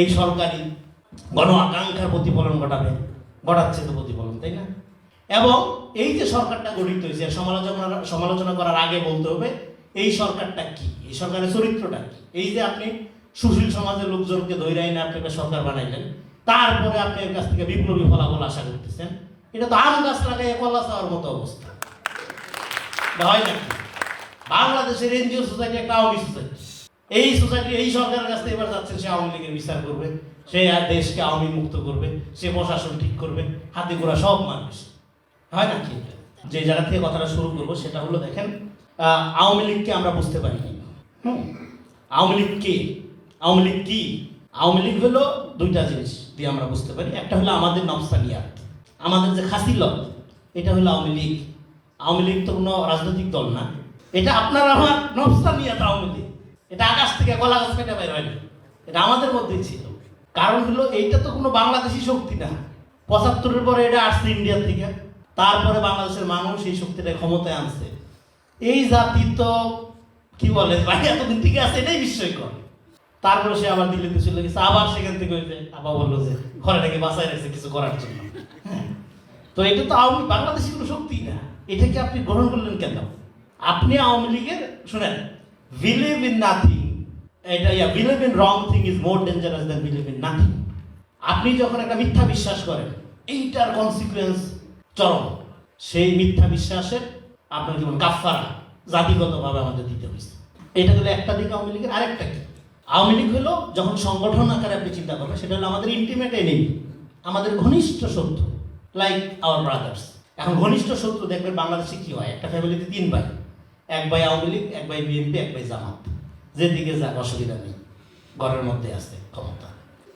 এই সরকারি গণ আকাঙ্ক্ষার প্রতিফলন ঘটাবে, ঘটাচ্ছে তো প্রতিফলন, তাই না? এবং এই যে সরকারটা গঠিত হয়েছে, সমালোচনা সমালোচনা করার আগে বলতে হবে, এই সরকারটা কি? এই সরকারের চরিত্রটা কি? এই যে আপনি সুশীল সমাজের লোকজনকে ধৈর্য এনে আপনি একটা সরকার বানাইলেন, তারপরে আপনি এর কাছ থেকে বিপ্লবী ফলাফল আশা করতেছেন, এটা তো আম গাছ লাগাই কলা চাওয়ার মতো অবস্থা। হয় নাকি? বাংলাদেশের এনজিও সোসাইটি একটা আওয়ামী সোসাইটি। এই সোসাইটি এই সরকারের কাছ থেকে এবার যাচ্ছেন সে আওয়ামী লীগের বিচার করবে, সে আর দেশকে আওয়ামী মুক্ত করবে, সে প্রশাসন ঠিক করবে, হাতে গোড়া সব মানুষ। হয় নাকি যে জায়গা থেকে কথাটা শুরু করব, সেটা হলো দেখেন আওয়ামী লীগকে আমরা বুঝতে পারি হুম? আওয়ামী লীগ কে? আওয়ামী লীগ কি? আওয়ামী লীগ হলো দুইটা জিনিস দিয়ে আমরা বুঝতে পারি। একটা হলো আমাদের নমস্তানিয়াত আমাদের যে খাসি খাসিল এটা হলো আওয়ামী লীগ। আওয়ামী লীগ তো কোনো রাজনৈতিক দল না। এটা আপনার আমার নমস্তানিয়াত আওয়ামী লীগ এটা আকাশ থেকে গলা গাছ কেটে বের হয়নি। এটা আমাদের মধ্যেই ছিল। কারণ হলো, এইটা তো কোনো বাংলাদেশি শক্তি না। পঁচাত্তরের পরে এটা আসছে ইন্ডিয়া থেকে তারপরে বাংলাদেশের মানুষ এই শক্তিটা ক্ষমতায় আনছে। এই জাতি তো, কি বলে, ভাই, এতদিন থেকে আছে, এটাই বিস্ময়কর। তারপরে সে আবার দিল্লিতে চলে গেছে। আবার সেখান থেকে যে আবার বলল যে, ঘরেটাকে বাঁচাই রেখেছে কিছু করার জন্য। হ্যাঁ। তো এটা তো আওয়ামী, বাংলাদেশি কোনো শক্তি না। এটাকে আপনি গ্রহণ করলেন কেন? আপনি আওয়ামী লীগের, শুনেন বিলিভ ইন নাথিং এটা yeah believe in wrong thing is more dangerous than believe in nothing আপনি যখন একটা মিথ্যা বিশ্বাস করেন, এইটার কনসিকুয়েন্স চরম। সেই মিথ্যা বিশ্বাসের আপনার যেমন কাফারা জাতিগতভাবে আমাদের দিতে হয়েছে। এটা হলো একটা দিক আওয়ামী লীগের, আরেকটা কি? আওয়ামী লীগ হলো যখন সংগঠন আকারে আপনি চিন্তা করবেন, সেটা হলো আমাদের ইন্টিমেট এনিমি আমাদের ঘনিষ্ঠ শত্রু লাইক আওয়ার ব্রাদার্স এখন ঘনিষ্ঠ শত্রু দেখবেন বাংলাদেশে কি হয়? একটা ফ্যামিলিতে তিন ভাই। এক ভাই আওয়ামী লীগ, এক ভাই বিএনপি, এক ভাই জামাত। যেদিকে যাক, অসুবিধা নেই। ঘরের মধ্যে আছে ক্ষমতা।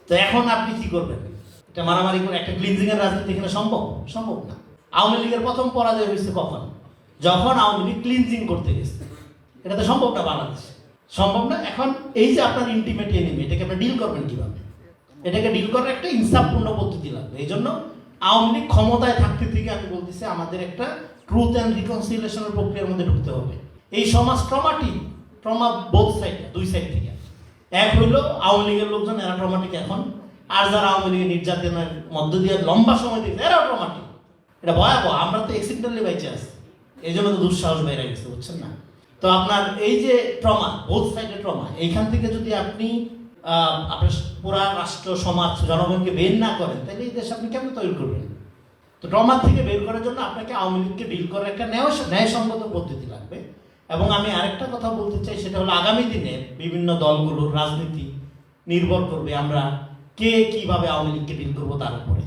তো এখন আপনি কি করবেন? এটা মারামারি করে একটা ক্লিনজিং এর রাজনীতি এখানে সম্ভব? সম্ভব না। আওয়ামী লীগের প্রথম পরাজয় হয়েছে কখন? যখন আওয়ামী লীগ ক্লিনজিং করতে গেছে। এটা তো সম্ভব না বাংলাদেশ। সম্ভব না, এখন এই যে আপনার ইন্টিমেট এনিমি এটাকে আপনি ডিল করবেন কীভাবে? এটাকে ডিল করার একটা ইনসাফপূর্ণ পদ্ধতি লাগবে। এই জন্য আওয়ামী লীগ ক্ষমতায় থাকতে থেকে আমি বলতেছি আমাদের একটা ট্রুথ অ্যান্ড রিকনসিলিয়েশনের প্রক্রিয়ার মধ্যে ঢুকতে হবে। এই সমাজ ট্রমাটিক ট্রমা বোথ সাইড দুই সাইড থেকে। এক হইল আওয়ামী লীগের লোকজন, এরা ট্রমাটিক এখন। আর যারা আওয়ামী লীগের নির্যাতনের মধ্য দিয়ে লম্বা সময় দিয়েছে, এরাও ট্রমাটিক এটা ভয়াবহ, আমরা তো এক্সিডেন্টালি বাইচে আছি। এই জন্য তো দুঃসাহস বাইরে গেছে, বুঝছেন না? তো আপনার এই যে ট্রমা বোথ সাইডে ট্রমা এইখান থেকে যদি আপনি আপনার পুরা রাষ্ট্র, সমাজ, জনগণকে বের না করেন তাহলে এই দেশ আপনি কেমন তৈরি করবেন? তো ট্রমা থেকে বের করার জন্য আপনাকে আওয়ামী লীগকে ডিল করার একটা ন্যায় ন্যায়সঙ্গত পদ্ধতি লাগবে। এবং আমি আরেকটা কথা বলতে চাই, সেটা হলো আগামী দিনে বিভিন্ন দলগুলোর রাজনীতি নির্ভর করবে আমরা কে কীভাবে আওয়ামী লীগকে ডিল করব তার উপরে।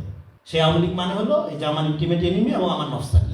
সেই আওয়ামী লীগ মানে হলো এই যে আমার ইন্টিমেট এনিমি এবং আমার নফসানি